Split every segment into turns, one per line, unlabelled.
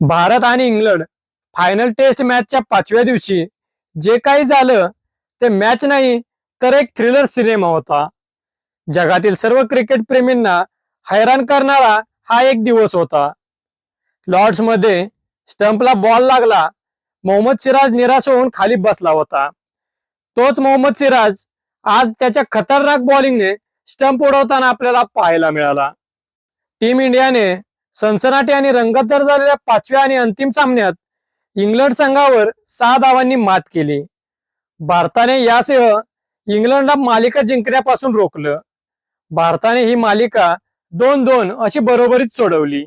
भारत आणि England final taste मॅचच्या पाचव्या दिवशी जे काही झालं ते मॅच नाही तर एक थ्रिलर सिनेमा होता. जगातील सर्व क्रिकेट प्रेमींना हैराण करणारा हा एक दिवस होता. लॉर्ड्समध्ये स्टंपला बॉल लागला मोहम्मद सिराज निराश होऊन खाली बसला होता. तोच मोहम्मद सिराज आज त्याच्या खतरनाक बॉलिंगने स्टंप उडवताना आपल्याला पाहायला मिळाला. टीम इंडियाने सनसनाटी आणि रंगतदार झालेल्या पाचव्या आणि अंतिम सामन्यात इंग्लंड संघावर सहा धावांनी मात केली. भारताने यासह इंग्लंडला मालिका जिंकण्यापासून रोखलं. भारताने ही मालिका दोन दोन अशी बरोबरीत सोडवली.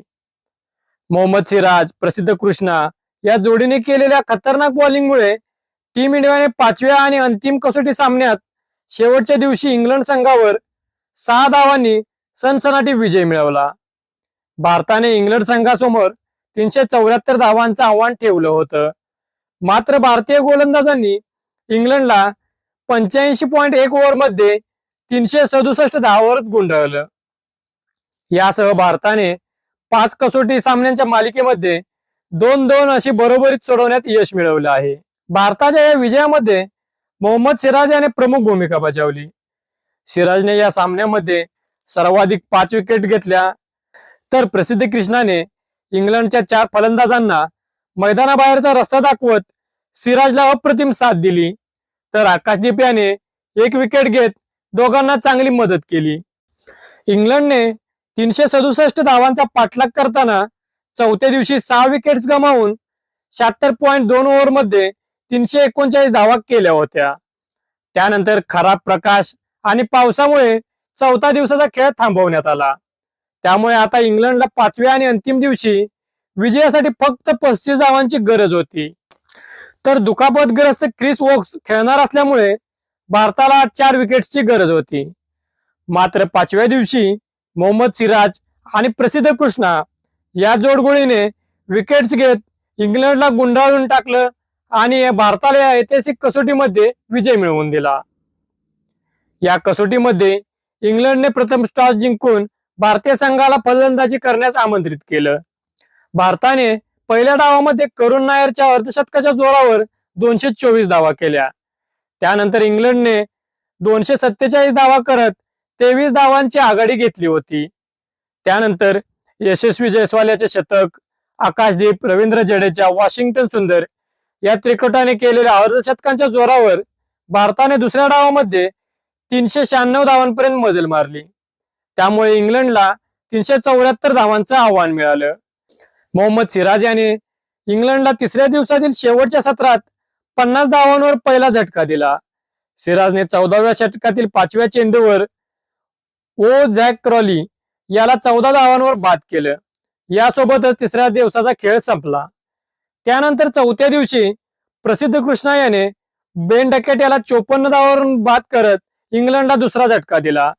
मोहम्मद सिराज प्रसिद्ध कृष्णा या जोडीने केलेल्या खतरनाक बॉलिंगमुळे टीम इंडियाने पाचव्या आणि अंतिम कसोटी सामन्यात शेवटच्या दिवशी इंग्लंड संघावर सहा धावांनी सनसनाटी विजय मिळवला. भारताने इंग्लंड संघासमोर तीनशे चौऱ्याहत्तर धावांचं आव्हान ठेवलं होतं. मात्र भारतीय गोलंदाजांनी इंग्लंडला पंच्याऐंशी पॉईंट एक ओव्हरमध्ये तीनशे सदुसष्ट धावावरच गुंडाळलं. यासह भारताने पाच कसोटी सामन्यांच्या मालिकेमध्ये दोन दोन अशी बरोबरीत सोडवण्यात यश मिळवलं आहे. भारताच्या या विजयामध्ये मोहम्मद सिराज याने प्रमुख भूमिका बजावली. सिराजने या सामन्यामध्ये सर्वाधिक पाच विकेट घेतल्या. तर प्रसिद्ध कृष्णाने इंग्लंडच्या चार फलंदाजांना मैदानाबाहेरचा रस्ता दाखवत सिराजला अप्रतिम साथ दिली. तर आकाशदीप याने एक विकेट घेत दोघांना चांगली मदत केली. इंग्लंडने तीनशे सदुसष्ट धावांचा पाठलाग करताना चौथ्या दिवशी सहा विकेट्स गमावून शहात्तर पॉईंट दोन ओव्हरमध्ये तीनशे एकोणचाळीस धावा केल्या होत्या. त्यानंतर खराब प्रकाश आणि पावसामुळे चौथा दिवसाचा खेळ थांबवण्यात आला. त्यामुळे आता इंग्लंडला पाचव्या आणि अंतिम दिवशी विजयासाठी फक्त पस्तीस धावांची गरज होती. तर दुखापतग्रस्त क्रिस वॉक्स खेळणार असल्यामुळे भारताला चार विकेटची गरज होती. मात्र पाचव्या दिवशी मोहम्मद सिराज आणि प्रसिद्ध कृष्णा या जोडगोळीने विकेट्स घेत इंग्लंडला गुंडाळून टाकलं आणि भारताला या ऐतिहासिक कसोटीमध्ये विजय मिळवून दिला. या कसोटीमध्ये इंग्लंडने प्रथम टॉस जिंकून भारतीय संघाला फलंदाजी करण्यास आमंत्रित केलं. भारताने पहिल्या डावामध्ये करुण नायरच्या अर्धशतकाच्या जोरावर दोनशे चोवीस धावा केल्या. त्यानंतर इंग्लंडने दोनशे सत्तेचाळीस धावा करत तेवीस धावांची आघाडी घेतली होती. त्यानंतर यशस्वी जयस्वाल याचे शतक आकाशदीप रवींद्र जडेजा वॉशिंग्टन सुंदर या त्रिकटाने केलेल्या अर्धशतकांच्या जोरावर भारताने दुसऱ्या डावामध्ये तीनशे शहाण्णव धावांपर्यंत मजल मारली. त्यामुळे इंग्लंडला तीनशे चौऱ्याहत्तर धावांचं आव्हान मिळालं. मोहम्मद सिराज याने इंग्लंडला तिसऱ्या दिवसातील शेवटच्या सत्रात पन्नास धावांवर पहिला झटका दिला. सिराजने चौदाव्या षटकातील पाचव्या चेंडूवर ओ झॅक क्रॉली याला चौदा धावांवर बाद केलं. यासोबतच तिसऱ्या दिवसाचा खेळ संपला. त्यानंतर चौथ्या दिवशी प्रसिद्ध कृष्णा याने बेन डकेट याला चोपन्न धावांवरून बाद करत इंग्लंडला दुसरा झटका दिला.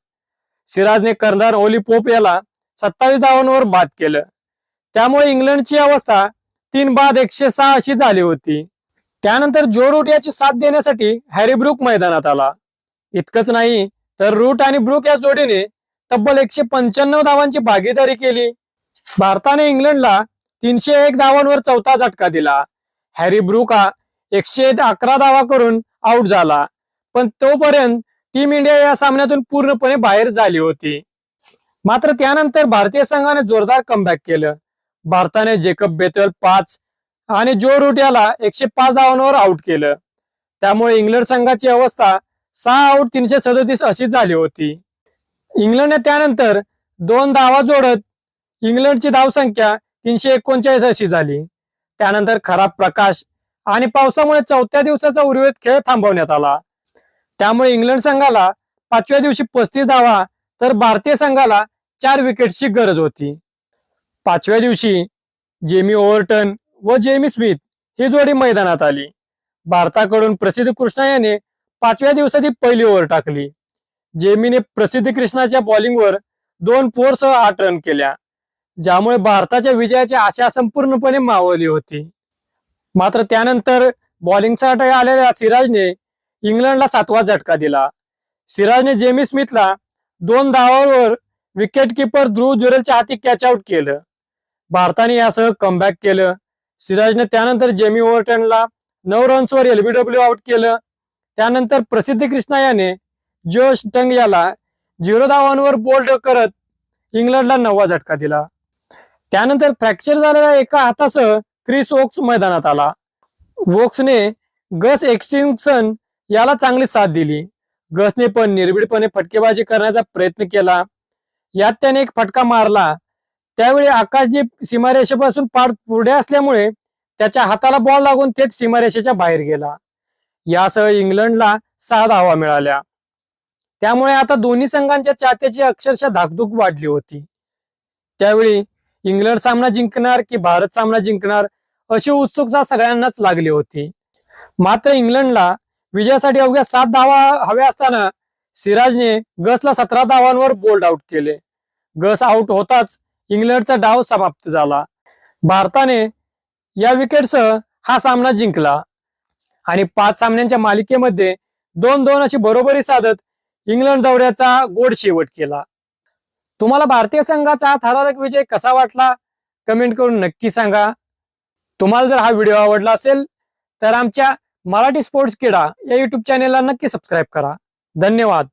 सिराजने कर्णधार ओली पोप याला सत्तावीस धावांवर बाद केलं. त्यामुळे इंग्लंडची अवस्था तीन बाद एकशे सहा अशी झाली होती. त्यानंतर जो रूट याची साथ देण्यासाठी हॅरी ब्रुक मैदानात आला. इतकंच नाही तर रूट आणि ब्रूक या जोडीने तब्बल एकशे पंच्याण्णव धावांची भागीदारी केली. भारताने इंग्लंडला तीनशे एक धावांवर चौथा झटका दिला. हॅरी ब्रुक हा एकशे अकरा धावा करून आउट झाला. पण तोपर्यंत टीम इंडिया या सामन्यातून पूर्णपणे बाहेर झाली होती. मात्र त्यानंतर भारतीय संघाने जोरदार कमबॅक केलं. भारताने जेकब बेतल पाच आणि जो रूट याला एकशे पाच धावांवर आउट केलं. त्यामुळे इंग्लंड संघाची अवस्था सहा आउट तीनशे सदतीस अशी झाली होती. इंग्लंडने त्यानंतर दोन धावा जोडत इंग्लंडची धावसंख्या तीनशे एकोणचाळीस अशी झाली. त्यानंतर खराब प्रकाश आणि पावसामुळे चौथ्या दिवसाचा उर्वरित खेळ थांबवण्यात आला. त्यामुळे इंग्लंड संघाला पाचव्या दिवशी पस्तीस धावा तर भारतीय संघाला चार विकेटची गरज होती. पाचव्या दिवशी जेमी ओव्हरटन व जेमी स्मिथ ही जोडी मैदानात आली. भारताकडून प्रसिद्ध कृष्णा याने पाचव्या दिवसाची पहिली ओव्हर टाकली. जेमीने प्रसिद्ध कृष्णाच्या बॉलिंगवर दोन फोरसह आठ रन केल्या ज्यामुळे भारताच्या विजयाची आशा संपूर्णपणे मावळली होती. मात्र त्यानंतर बॉलिंगसाठी आलेल्या सिराजने इंग्लंडला सातवा झटका दिला. सिराजने जेमी स्मिथला दोन धावांवर विकेट किपर ध्रुव जुरेलच्या हाती कॅच आउट केलं. भारताने यासह कमबॅक केलं. सिराजने त्यानंतर जेमी ओव्हरटनला नऊ रन्सवर एलबीडब्ल्यू आउट केलं. त्यानंतर प्रसिद्ध कृष्णा याने जोश टंग याला झिरो धावांवर बोल्ड करत इंग्लंडला नववा झटका दिला. त्यानंतर फ्रॅक्चर झालेल्या एका हातासह क्रिस ओक्स मैदानात आला. वोक्सने गस एक्स्टिंगसन याला चांगली साथ दिली. गसने पण निर्भीडपणे फटकेबाजी करण्याचा प्रयत्न केला. यात त्याने एक फटका मारला. त्यावेळी आकाशदीप सीमारेषेपासून पार पुढे असल्यामुळे त्याच्या हाताला बॉल लागून थेट सीमारेषेच्या बाहेर गेला. यासह इंग्लंडला सहा धावा मिळाल्या. त्यामुळे आता दोन्ही संघांच्या चाहत्याची अक्षरशः धाकधूक वाढली होती. त्यावेळी इंग्लंड सामना जिंकणार की भारत सामना जिंकणार अशी उत्सुकता सगळ्यांनाच लागली होती. मात्र इंग्लंडला विजयासाठी अवघ्या सात धावा हव्या असताना सिराजने गसला सतरा धावांवर बोल्ड आउट केले. गस आउट होताच इंग्लंडचा डाव समाप्त झाला. भारताने या विकेटसह हा सामना जिंकला. आणि पाच सामन्यांच्या मालिकेमध्ये दोन दोन अशी बरोबरी साधत इंग्लंड दौऱ्याचा गोड शेवट केला. तुम्हाला भारतीय संघाचा हा थरारक विजय कसा वाटला? कमेंट करून नक्की सांगा. तुम्हाला जर हा व्हिडिओ आवडला असेल तर आमच्या मराठी स्पोर्ट्स क्रीडा या युट्यूब चॅनेलला नक्की सबस्क्राईब करा. धन्यवाद.